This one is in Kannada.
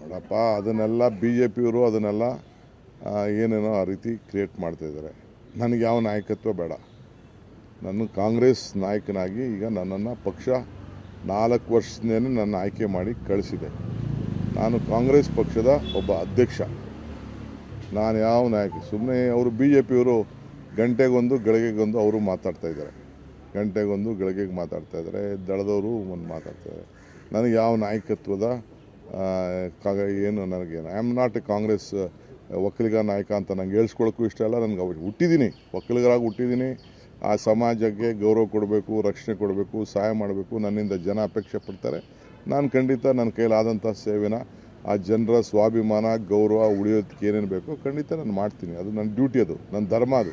ನೋಡಪ್ಪ, ಅದನ್ನೆಲ್ಲ ಬಿ ಜೆ ಪಿಯವರು ಅದನ್ನೆಲ್ಲ ಏನೇನೋ ಆ ರೀತಿ ಕ್ರಿಯೇಟ್ ಮಾಡ್ತಾಯಿದ್ದಾರೆ ನನಗೆ ಯಾವ ನಾಯಕತ್ವ ಬೇಡ. ನಾನು ಕಾಂಗ್ರೆಸ್ ನಾಯಕನಾಗಿ ಈಗ ನನ್ನನ್ನು ಪಕ್ಷ ನಾಲ್ಕು ವರ್ಷದಿಂದ ನನ್ನ ಆಯ್ಕೆ ಮಾಡಿ ಕಳಿಸಿದೆ. ನಾನು ಕಾಂಗ್ರೆಸ್ ಪಕ್ಷದ ಒಬ್ಬ ಅಧ್ಯಕ್ಷ. ನಾನು ಯಾವ ನಾಯಕ ಸುಮ್ಮನೆ ಅವರು ಬಿ ಜೆ ಪಿಯವರು ಗಂಟೆಗೊಂದು, ಗಳಿಗೆಗೊಂದು ಅವರು ಮಾತಾಡ್ತಾ ಇದ್ದಾರೆ. ಗಂಟೆಗೊಂದು ಗಳಿಗೆಗೆ ಮಾತಾಡ್ತಾ ಇದ್ದಾರೆ ದಳದವರು ಒಂದು ಮಾತಾಡ್ತಾ ಇದ್ದಾರೆ ನನಗೆ ಯಾವ ನಾಯಕತ್ವದ ಏನು ನನಗೆ I am not a Congress Vokkaliga ನಾಯಕ ಅಂತ ನಂಗೆ ಹೇಳ್ಸ್ಕೊಳಕ್ಕೂ ಇಷ್ಟ ಇಲ್ಲ, ನನಗೆ ಅವ್ರು ಹುಟ್ಟಿದ್ದೀನಿ ಒಕ್ಕಲಿಗರಾಗಿ ಹುಟ್ಟಿದ್ದೀನಿ ಆ ಸಮಾಜಕ್ಕೆ ಗೌರವ ಕೊಡಬೇಕು, ರಕ್ಷಣೆ ಕೊಡಬೇಕು, ಸಹಾಯ ಮಾಡಬೇಕು, ನನ್ನಿಂದ ಜನ ಅಪೇಕ್ಷೆ ಪಡ್ತಾರೆ. ನಾನು ಖಂಡಿತ ನನ್ನ ಕೈಲಾದಂಥ ಸೇವೆನ, ಆ ಜನರ ಸ್ವಾಭಿಮಾನ, ಗೌರವ ಉಳಿಯೋದಕ್ಕೆ ಏನೇನು ಬೇಕೋ ಖಂಡಿತ ನಾನು ಮಾಡ್ತೀನಿ. ಅದು ನನ್ನ ಡ್ಯೂಟಿ ಅದು ನನ್ನ ಧರ್ಮ ಅದು.